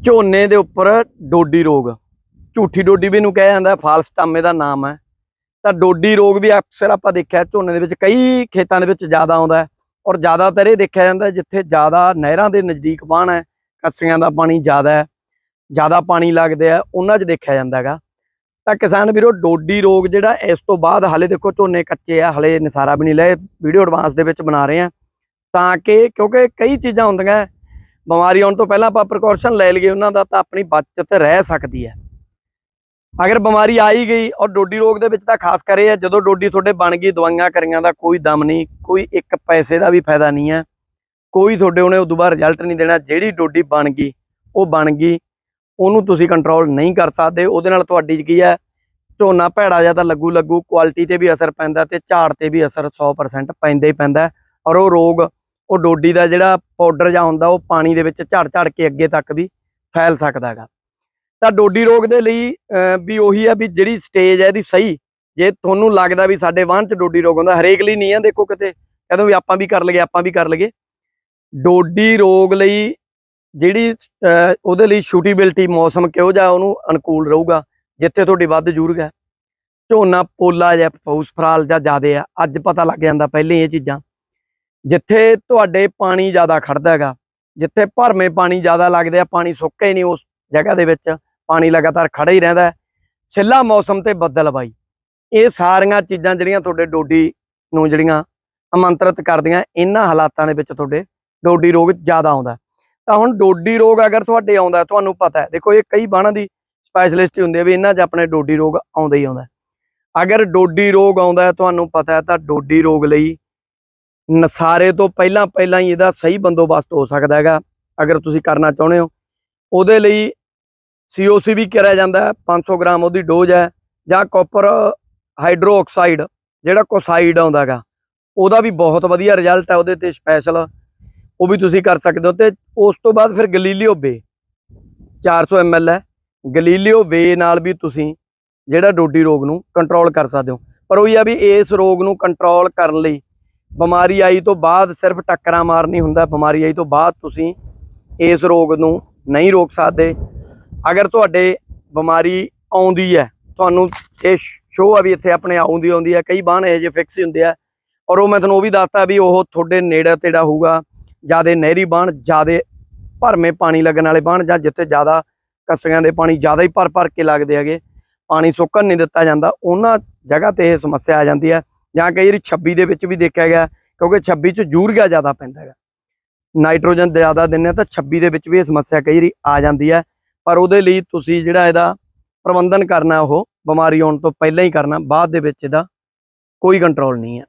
ਝੋਨੇ ਦੇ ਉੱਪਰ ਡੋਡੀ ਰੋਗ। ਝੂਠੀ ਡੋਡੀ ਵੀ ਇਹਨੂੰ ਕਿਹਾ ਜਾਂਦਾ, ਫਾਲਸ ਟਾਮੇ ਦਾ ਨਾਮ ਹੈ। ਤਾਂ ਡੋਡੀ ਰੋਗ ਵੀ ਅਕਸਰ ਆਪਾਂ ਦੇਖਿਆ ਝੋਨੇ ਦੇ ਵਿੱਚ, ਕਈ ਖੇਤਾਂ ਦੇ ਵਿੱਚ ਜ਼ਿਆਦਾ ਆਉਂਦਾ ਔਰ ਜ਼ਿਆਦਾਤਰ ਇਹ ਦੇਖਿਆ ਜਾਂਦਾ ਜਿੱਥੇ ਜ਼ਿਆਦਾ ਨਹਿਰਾਂ ਦੇ ਨਜ਼ਦੀਕ ਬਾਣ ਹੈ, ਕੱਸੀਆਂ ਦਾ ਪਾਣੀ ਜ਼ਿਆਦਾ ਹੈ, ਜ਼ਿਆਦਾ ਪਾਣੀ ਲੱਗਦੇ ਹੈ ਉਹਨਾਂ 'ਚ ਦੇਖਿਆ ਜਾਂਦਾ ਹੈਗਾ। ਤਾਂ ਕਿਸਾਨ ਵੀਰੋ, ਡੋਡੀ ਰੋਗ ਜਿਹੜਾ ਇਸ ਤੋਂ ਬਾਅਦ ਹਲੇ ਦੇਖੋ ਝੋਨੇ ਕੱਚੇ ਆ, ਹਲੇ ਨਿਸਾਰਾ ਵੀ ਨਹੀਂ ਲਏ, ਵੀਡੀਓ ਐਡਵਾਂਸ ਦੇ ਵਿੱਚ ਬਣਾ ਰਹੇ ਆ। ਤਾਂ ਕਿ, ਕਿਉਂਕਿ ਕਈ ਚੀਜ਼ਾਂ ਹੁੰਦੀਆਂ ਬਿਮਾਰੀ ਆਉਣ ਤੋਂ ਪਹਿਲਾਂ ਆਪਾਂ ਪ੍ਰੀਕਾਸ਼ਨ ਲੈ ਲਈਏ ਉਹਨਾਂ ਦਾ, ਤਾਂ ਆਪਣੀ ਬਚਤ ਰਹਿ ਸਕਦੀ ਹੈ। ਅਗਰ ਬਿਮਾਰੀ ਆ ਹੀ ਗਈ ਔਰ ਡੋਡੀ ਰੋਗ ਦੇ ਵਿੱਚ ਤਾਂ ਖਾਸ ਕਰੇ ਹੈ, ਜਦੋਂ ਡੋਡੀ ਤੁਹਾਡੇ ਬਣ ਗਈ, ਦਵਾਈਆਂ ਕਰੀਆਂ ਦਾ ਕੋਈ ਦਮ ਨਹੀਂ, ਕੋਈ ਇੱਕ ਪੈਸੇ ਦਾ ਵੀ ਫਾਇਦਾ ਨਹੀਂ ਹੈ। ਕੋਈ ਤੁਹਾਡੇ ਉਹਨੇ ਉਦੋਂ ਬਾਅਦ ਰਿਜ਼ਲਟ ਨਹੀਂ ਦੇਣਾ, ਜਿਹੜੀ ਡੋਡੀ ਬਣ ਗਈ, ਉਹ ਬਣ ਗਈ, ਉਹਨੂੰ ਤੁਸੀਂ ਕੰਟਰੋਲ ਨਹੀਂ ਕਰ ਸਕਦੇ। ਉਹਦੇ ਨਾਲ ਤੁਹਾਡੀ ਕੀ ਹੈ, ਝੋਨਾ ਭੈੜਾ ਜਿਹਾ ਤਾਂ ਲੱਗੂ ਲੱਗੂ ਕੁਆਲਿਟੀ ਤੇ ਵੀ ਅਸਰ ਪੈਂਦਾ ਤੇ ਝਾੜ ਤੇ ਵੀ ਅਸਰ 100% ਪੈਂਦਾ ਹੀ ਪੈਂਦਾ ਔਰ ਉਹ ਰੋਗ ਉਹ ਡੋਡੀ ਦਾ ਜਿਹੜਾ ਪਾਊਡਰ ਜਾਂ ਹੁੰਦਾ ਉਹ ਪਾਣੀ ਦੇ ਵਿੱਚ ਝੜ ਝੜ ਕੇ ਅੱਗੇ ਤੱਕ ਵੀ ਫੈਲ ਸਕਦਾ ਹੈਗਾ ਤਾਂ ਡੋਡੀ ਰੋਗ ਦੇ ਲਈ ਵੀ ਉਹੀ ਆ ਵੀ ਜਿਹੜੀ ਸਟੇਜ ਹੈ ਇਹਦੀ ਸਹੀ, ਜੇ ਤੁਹਾਨੂੰ ਲੱਗਦਾ ਵੀ ਸਾਡੇ ਵਾਹਨ 'ਚ ਡੋਡੀ ਰੋਗ ਹੁੰਦਾ ਹਰੇਕ ਲਈ ਨਹੀਂ ਹੈ ਦੇਖੋ ਕਿਤੇ ਕਹਿੰਦੇ ਵੀ ਆਪਾਂ ਵੀ ਕਰ ਲਈਏ, ਆਪਾਂ ਵੀ ਕਰ ਲਈਏ। ਡੋਡੀ ਰੋਗ ਲਈ ਜਿਹੜੀ ਉਹਦੇ ਲਈ ਸ਼ੂਟੀਬਿਲਟੀ ਮੌਸਮ ਕਿਹੋ ਜਿਹਾ ਉਹਨੂੰ ਅਨੁਕੂਲ ਰਹੂਗਾ, ਜਿੱਥੇ ਤੁਹਾਡੀ ਵੱਧ ਜੂਰਗ ਹੈ। ਝੋਨਾ, ਪੋਲਾ ਜਾਂ ਫੌਸ ਫਰਾਲ ਜਾਂ ਜ਼ਿਆਦੇ ਆ, ਅੱਜ ਪਤਾ ਲੱਗ ਜਾਂਦਾ ਪਹਿਲੇ ਇਹ ਚੀਜ਼ਾਂ। ਜਿੱਥੇ ਤੁਹਾਡੇ ਪਾਣੀ ਜ਼ਿਆਦਾ ਖੜਦਾ ਹੈਗਾ, ਜਿੱਥੇ ਭਰਮੇ ਪਾਣੀ ਜ਼ਿਆਦਾ ਲੱਗਦੇ ਆ, ਪਾਣੀ ਸੁੱਕਾ ਹੀ ਨਹੀਂ ਉਸ ਜਗ੍ਹਾ ਦੇ ਵਿੱਚ, ਪਾਣੀ ਲਗਾਤਾਰ ਖੜਾ ਹੀ ਰਹਿੰਦਾ ਛਿੱਲਾ ਮੌਸਮ ਤੇ ਬੱਦਲ ਬੱਦਲਬਾਈ ਇਹ ਸਾਰੀਆਂ ਚੀਜ਼ਾਂ ਜਿਹੜੀਆਂ ਤੁਹਾਡੇ ਡੋਡੀ ਨੂੰ ਜਿਹੜੀਆਂ ਆਮੰਤਰਿਤ ਕਰਦੀਆਂ, ਇਹਨਾਂ ਹਾਲਾਤਾਂ ਦੇ ਵਿੱਚ ਤੁਹਾਡੇ ਡੋਡੀ ਰੋਗ ਜ਼ਿਆਦਾ ਆਉਂਦਾ ਤਾਂ ਹੁਣ ਡੋਡੀ ਰੋਗ ਅਗਰ ਤੁਹਾਡੇ ਆਉਂਦਾ ਤੁਹਾਨੂੰ ਪਤਾ ਹੈ। ਦੇਖੋ, ਇਹ ਕਈ ਬਾਣਾਂ ਦੀ ਸਪੈਸ਼ਲਿਸਟ ਹੁੰਦੇ ਆ ਵੀ ਇਹਨਾਂ 'ਚ ਆਪਣੇ ਡੋਡੀ ਰੋਗ ਆਉਂਦਾ ਹੀ ਆਉਂਦਾ ਅਗਰ ਡੋਡੀ ਰੋਗ ਆਉਂਦਾ ਤੁਹਾਨੂੰ ਪਤਾ ਹੈ, ਤਾਂ ਡੋਡੀ ਰੋਗ ਲਈ ਨਸਾਰੇ ਤੋਂ ਪਹਿਲਾਂ ਪਹਿਲਾਂ ਹੀ ਇਹਦਾ ਸਹੀ ਬੰਦੋਬਸਤ ਹੋ ਸਕਦਾ ਹੈਗਾ, ਅਗਰ ਤੁਸੀਂ ਕਰਨਾ ਚਾਹੁੰਦੇ ਹੋ। ਉਹਦੇ ਲਈ ਸੀਓਸੀ ਵੀ ਕਰਿਆ ਜਾਂਦਾ ਹੈ 500 ਗ੍ਰਾਮ ਉਹਦੀ ਡੋਜ਼ ਹੈ, ਜਾਂ ਕਾਪਰ ਹਾਈਡਰੋਆਕਸਾਈਡ ਜਿਹੜਾ ਕੋਸਾਈਡ ਆਉਂਦਾ ਹੈਗਾ, ਉਹਦਾ ਵੀ ਬਹੁਤ ਵਧੀਆ ਰਿਜ਼ਲਟ ਹੈ, ਉਹਦੇ ਤੇ ਸਪੈਸ਼ਲ ਉਹ ਵੀ ਤੁਸੀਂ ਕਰ ਸਕਦੇ ਹੋ। ਤੇ ਉਸ ਤੋਂ ਬਾਅਦ ਫਿਰ ਗਲੀਲੀਓ ਵੇ 400 ml ਹੈ, ਗਲੀਲੀਓ ਵੇ ਨਾਲ ਵੀ ਤੁਸੀਂ ਜਿਹੜਾ ਡੋਡੀ ਰੋਗ ਨੂੰ ਕੰਟਰੋਲ ਕਰ ਸਕਦੇ ਹੋ। ਪਰ ਉਹੀ ਆ ਵੀ ਇਸ ਰੋਗ ਨੂੰ ਕੰਟਰੋਲ ਕਰਨ ਲਈ ਬਿਮਾਰੀ ਆਈ ਤੋਂ ਬਾਅਦ ਸਿਰਫ ਟੱਕਰਾਂ ਮਾਰਨੀ ਹੁੰਦਾ, ਬਿਮਾਰੀ ਆਈ ਤੋਂ ਬਾਅਦ ਤੁਸੀਂ ਇਸ ਰੋਗ ਨੂੰ ਨਹੀਂ ਰੋਕ ਸਕਦੇ। ਅਗਰ ਤੁਹਾਡੇ ਬਿਮਾਰੀ ਆਉਂਦੀ ਹੈ, ਤੁਹਾਨੂੰ ਇਹ ਸ਼ੋਅ ਆ ਵੀ ਇੱਥੇ ਆਪਣੇ ਆਉਂਦੀ ਆਉਂਦੀ ਹੈ, ਕਈ ਬਾਹਨ ਇਹ ਜੇ ਫਿਕਸ ਹੀ ਹੁੰਦੇ ਆ ਔਰ ਉਹ ਮੈਂ ਤੁਹਾਨੂੰ ਉਹ ਵੀ ਦੱਸਤਾ ਵੀ ਉਹ ਤੁਹਾਡੇ ਨੇੜੇ ਤੇੜਾ ਹੋਊਗਾ, ਜਿਆਦੇ ਨਹਿਰੀ ਬਾਣ ਜਿਆਦੇ ਭਰਮੇ ਪਾਣੀ ਲੱਗਣ ਵਾਲੇ ਬਾਣ ਜਾਂ ਜਿੱਥੇ ਜ਼ਿਆਦਾ ਕੱਸੀਆਂ ਦੇ ਪਾਣੀ ਜ਼ਿਆਦਾ ਹੀ ਭਰ ਭਰ ਕੇ ਲੱਗਦੇ ਹੈਗੇ, ਪਾਣੀ ਸੁੱਕਣ ਨਹੀਂ ਦਿੱਤਾ ਜਾਂਦਾ, ਉਹਨਾਂ ਜਗ੍ਹਾ ਤੇ ਇਹ ਸਮੱਸਿਆ ਆ ਜਾਂਦੀ ਹੈ। ਜਾਂ ਕਈ ਵਾਰੀ 26 ਦੇ ਵਿੱਚ ਵੀ ਦੇਖਿਆ ਗਿਆ, ਕਿਉਂਕਿ 26 ਚ ਯੂਰੀਆ ਜ਼ਿਆਦਾ ਪੈਂਦਾ ਹੈਗਾ। ਨਾਈਟ੍ਰੋਜਨ ਜ਼ਿਆਦਾ ਦਿੰਦੇ ਆ ਤਾਂ 26 ਦੇ ਵਿੱਚ ਵੀ ਇਹ ਸਮੱਸਿਆ ਕਈ ਵਾਰੀ ਆ ਜਾਂਦੀ ਹੈ। ਪਰ ਉਹਦੇ ਲਈ ਤੁਸੀਂ ਜਿਹੜਾ ਇਹਦਾ ਪ੍ਰਬੰਧਨ ਕਰਨਾ, ਉਹ ਬਿਮਾਰੀ ਆਉਣ ਤੋਂ ਪਹਿਲਾਂ ਹੀ ਕਰਨਾ, ਬਾਅਦ ਦੇ ਵਿੱਚ ਇਹਦਾ ਕੋਈ ਕੰਟਰੋਲ ਨਹੀਂ ਹੈ।